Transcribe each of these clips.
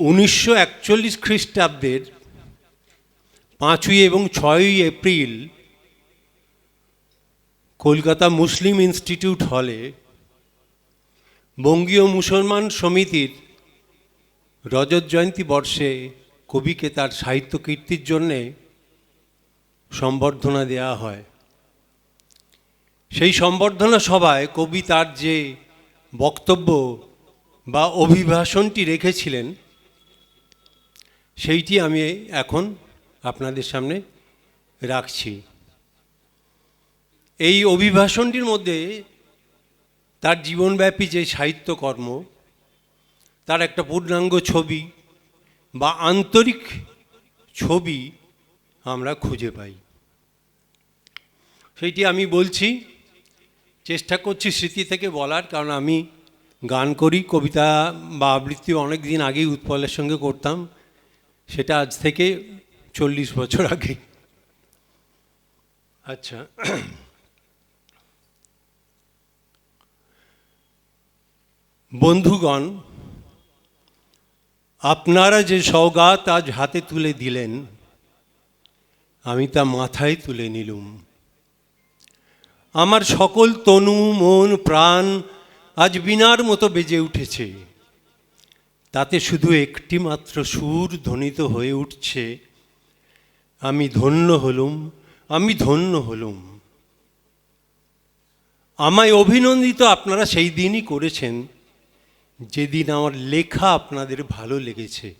উনিশশো একচল্লিশ খ্রিস্টাব্দের পাঁচই এবং ছয়ই এপ্রিল কলকাতা মুসলিম ইনস্টিটিউট হলে বঙ্গীয় মুসলমান সমিতির রজত জয়ন্তী বর্ষে কবিকে তার সাহিত্য কীর্তির জন্যে সম্বর্ধনা দেওয়া হয়। সেই সম্বর্ধনা সভায় কবি তার যে বক্তব্য বা অভিভাষণটি রেখেছিলেন সেইটি আমি এখন আপনাদের সামনে রাখছি। এই অভিভাষণটির মধ্যে তার জীবনব্যাপী যে সাহিত্যকর্ম, তার একটা পূর্ণাঙ্গ ছবি বা আন্তরিক ছবি আমরা খুঁজে পাই। সেইটি আমি বলছি, চেষ্টা করছি স্মৃতি থেকে বলার, কারণ আমি গান করি, কবিতা বা আবৃত্তি অনেক দিন আগেই উৎপলের সঙ্গে করতাম। সেটা আজ থেকে চল্লিশ বছর আগে। আচ্ছা। বন্ধুগণ, আপনারা যে সৌগাত আজ হাতে তুলে দিলেন, আমি তা মাথায় তুলে নিলুম। আমার সকল তনু, মন, প্রাণ আজ বিনার মতো বেজে উঠেছে। তাতে শুধু একটি মাত্র সুর ধ্বনিত হয়ে উঠছে, আমি ধন্য হলুম, আমি ধন্য হলুম। আমায় অভিনন্দিত আপনারা সেই দিনই করেছেন, যেদিন আমার লেখা আপনাদের ভালো লেগেছে।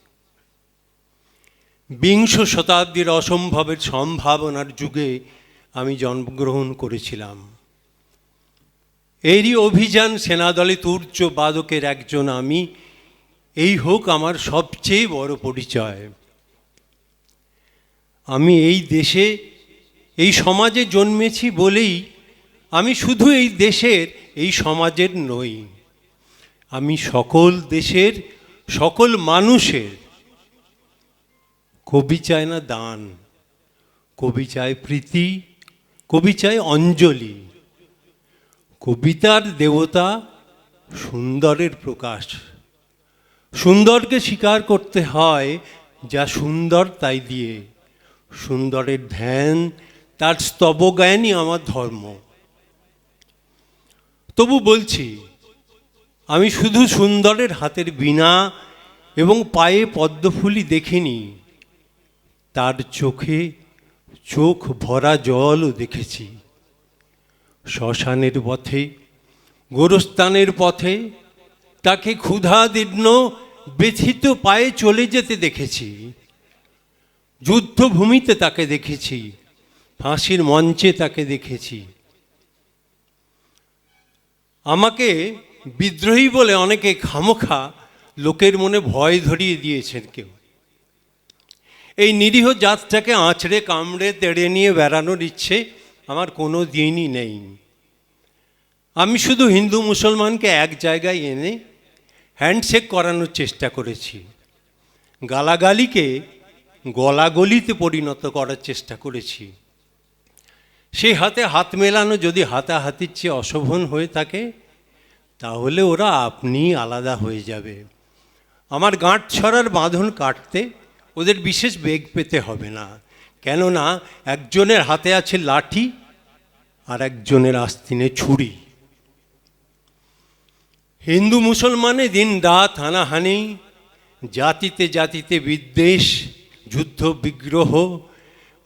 বিংশ শতাব্দীর অসম্ভবের সম্ভাবনার যুগে আমি জন্মগ্রহণ করেছিলাম। এরই অভিযান সেনাদলে তুর্য বাদকের একজন আমি এই হোক আমার সবচেয়ে বড় পরিচয়। আমি এই দেশে, এই সমাজে জন্মেছি বলেই আমি শুধু এই দেশের, এই সমাজের নই। আমি সকল দেশের, সকল মানুষের। কবি চায় না দান, কবি চায় প্রীতি, কবি চায় অঞ্জলি। কবিতার দেবতা সুন্দরের প্রকাশ। সুন্দরকে স্বীকার করতে হয়, যা সুন্দর তাই দিয়ে। সুন্দরের ধ্যান, তার স্তবজ্ঞানই আমার ধর্ম। তবু বলছি, আমি শুধু সুন্দরের হাতের বীণা এবং পায়ে পদ্মফুলি দেখিনি। তার চোখে চোখ ভরা জলও দেখেছি। শ্মশানের পথে, গোরস্থানের পথে তাকে ক্ষুধাদীর্ণ ব্যথিত পায়ে চলে যেতে দেখেছি। যুদ্ধভূমিতে তাকে দেখেছি, ফাঁসির মঞ্চে তাকে দেখেছি। আমাকে বিদ্রোহী বলে অনেকে খামোখা, লোকের মনে ভয় ধরিয়ে দিয়েছেন কেউ। এই নিরীহ জাতটাকে আঁচড়ে কামড়ে তেড়ে নিয়ে বেড়ানোর ইচ্ছে আমার কোনো দিনই নেই। আমি শুধু হিন্দু মুসলমানকে এক জায়গায় এনে হ্যান্ডশেক করানোর চেষ্টা করেছি। গালাগালিকে গলাগলিতে পরিণত করার চেষ্টা করেছি। সেই হাতে হাত মেলানো যদি হাতাহাতির চেয়ে অশোভন হয়ে থাকে, তাহলে ওরা আপনি আলাদা হয়ে যাবে। আমার গাঁট ছড়ার বাঁধন কাটতে ওদের বিশেষ বেগ পেতে হবে না। কেননা একজনের হাতে আছে লাঠি আর একজনের আস্তিনে ছুরি। হিন্দু মুসলমানে দিন রাত হানাহানি, জাতিতে জাতিতে বিদ্বেষ, যুদ্ধ বিগ্রহ,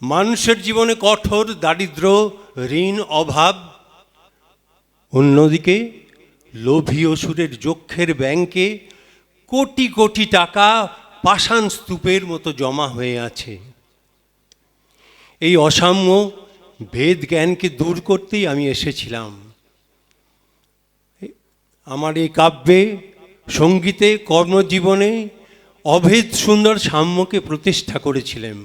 মানুষের জীবনে কঠোর দারিদ্র, ঋণ অভাব। অন্যদিকে লোভী অসুরের যক্ষের ব্যাংকে কোটি কোটি টাকা পাষাণ স্তূপের মতো জমা হয়ে আছে। এই অসাম্য ভেদ জ্ঞানকে দূর করতেই আমি এসেছিলাম। আমার এই কাব্যে, সঙ্গীতে, কর্মজীবনে অভেদ সুন্দর সাম্যকে প্রতিষ্ঠা করেছিলেন।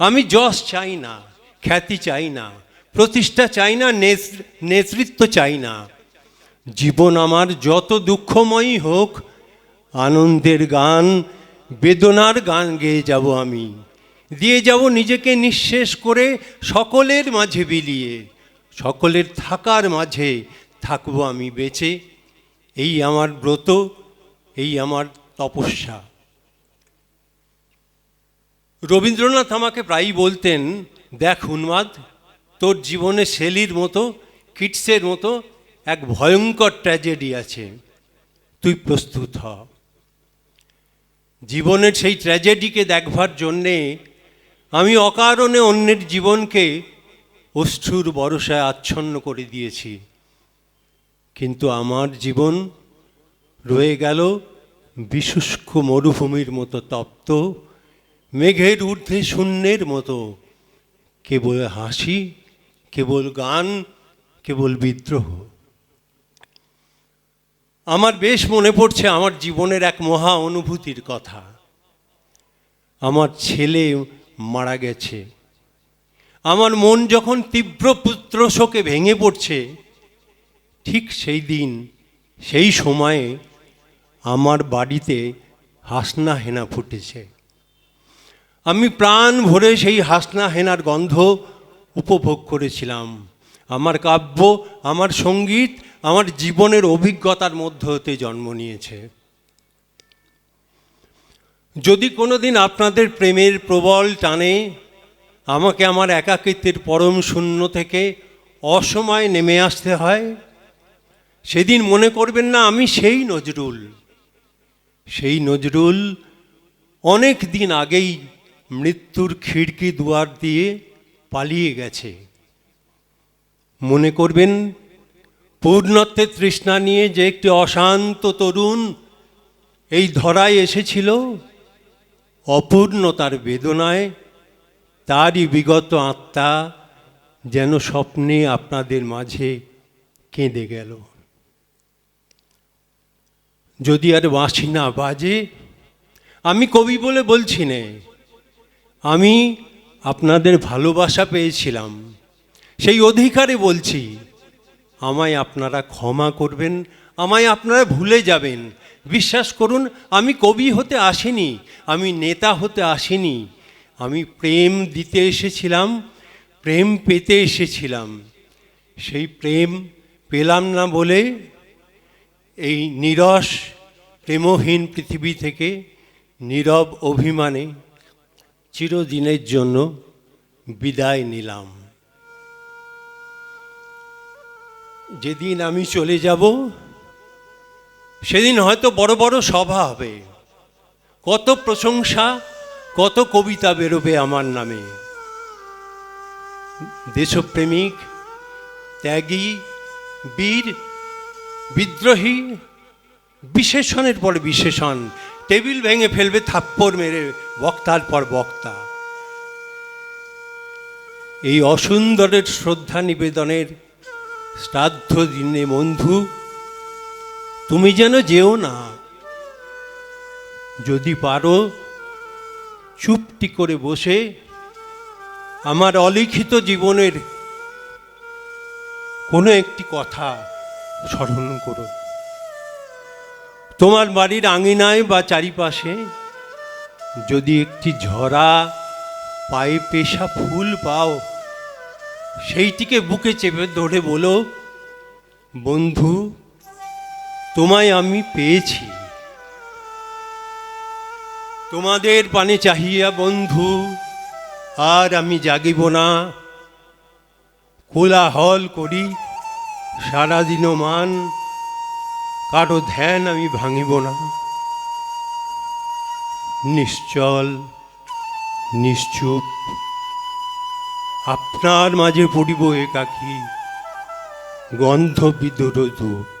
আমি যশ চাই না, খ্যাতি চাই না, প্রতিষ্ঠা চাই না নেতৃত্ব চাই না। জীবন আমার যত দুঃখময়ই হোক, আনন্দের গান, বেদনার গান গেয়ে যাব আমি। দিয়ে যাব নিজেকে নিঃশেষ করে সকলের মাঝে বিলিয়ে, সকলের থাকার মাঝে থাকব আমি বেঁচে। এই আমার ব্রত, এই আমার তপস্যা। রবীন্দ্রনাথ আমাকে প্রায়ই বলতেন, দেখ উন্মাদ, তোর জীবনে শেলির মতো, কিটসের মতো এক ভয়ঙ্কর ট্র্যাজেডি আছে। তুই প্রস্তুত হ। জীবনের সেই ট্র্যাজেডিকে দেখবার জন্যে আমি অকারণে অন্যের জীবনকে অশ্রুর বরসায় আচ্ছন্ন করে দিয়েছি। কিন্তু আমার জীবন রয়ে গেল বিশুষ্ক মরুভূমির মতো তপ্ত, মেঘের ঊর্ধ্বে শূন্যের মতো। কেবল হাসি, কেবল গান, কেবল বিদ্রোহ। আমার বেশ মনে পড়ছে আমার জীবনের এক মহা অনুভূতির কথা। আমার ছেলে মারা গেছে। আমার মন যখন তীব্র পুত্র শোকে ভেঙে পড়ছে ঠিক সেই দিন, সেই সময়ে আমার বাড়িতে হাসনা হেনা ফুটেছে। আমি প্রাণ ভরে সেই হাসনা হেনার গন্ধ উপভোগ করেছিলাম। আমার কাব্য, আমার সংগীত, আমার জীবনের অভিজ্ঞতার মধ্য হতে জন্ম নিয়েছে। যদি কোনোদিন আপনাদের প্রেমের প্রবল টানে, আমাকে আমার একাকিত্বের পরম শূন্য থেকে অসময়ে নেমে আসতে হয়। সেদিন মনে করবেন না, আমি সেই নজরুল। সেই নজরুল অনেক দিন আগেই মৃত্যুর খিড়কি দুয়ার দিয়ে পালিয়ে গেছে। মনে করবেন, পূর্ণত্বের তৃষ্ণা নিয়ে যে একটি অশান্ত তরুণ এই ধরায় এসেছিল, অপূর্ণতার বেদনায় তারই বিগত আত্মা যেন স্বপ্নে আপনাদের মাঝে কেঁদে গেল। যদি আর বাঁশি না বাজে, আমি কবি বলে বলছি নে, আমি আপনাদের ভালোবাসা পেয়েছিলাম। সেই অধিকারে বলছি, আমায় আপনারা ক্ষমা করবেন, আমায় আপনারা ভুলে যাবেন। বিশ্বাস করুন, আমি কবি হতে আসিনি, আমি নেতা হতে আসিনি, আমি প্রেম দিতে এসেছিলাম, প্রেম পেতে এসেছিলাম। সেই প্রেম পেলাম না বলে এই নিরস, প্রেমহীন পৃথিবী থেকে নীরব অভিমানে চিরদিনের জন্য বিদায় নিলাম। যেদিন আমি চলে যাব, সেদিন হয়তো বড় বড় সভা হবে। কত প্রশংসা, কত কবিতা বেরোবে আমার নামে। দেশপ্রেমিক, ত্যাগী, বীর বিদ্রোহী বিশেষণের পর বিশেষণ। টেবিল ভেঙে ফেলবে থাপ্পড় মেরে বক্তার পর বক্তা। এই অসুন্দরের শ্রদ্ধা নিবেদনের শ্রাদ্ধ দিনে বন্ধু, তুমি যেন যেও না। যদি পারো, চুপটি করে বসে আমার অলিখিত জীবনের কোনো একটি কথা স্মরণ করো তোমার বাড়ির আঙিনায় বা চারিপাশে যদি একটি ঝরা পায়ে পেশা ফুল পাও, সেইটিকে বুকে চেপে ধরে বলো, বন্ধু, তোমায় আমি পেয়েছি। তোমাদের পানে চাহিয়া, বন্ধু, আর আমি জাগিব না। কোলাহল করি সারাদিন মান, কারও ধ্যান আমি ভাঙিব না। নিশ্চল, নিশ্চুপ, আপনার মাঝে পড়িব একাকী গন্ধ ধূপ।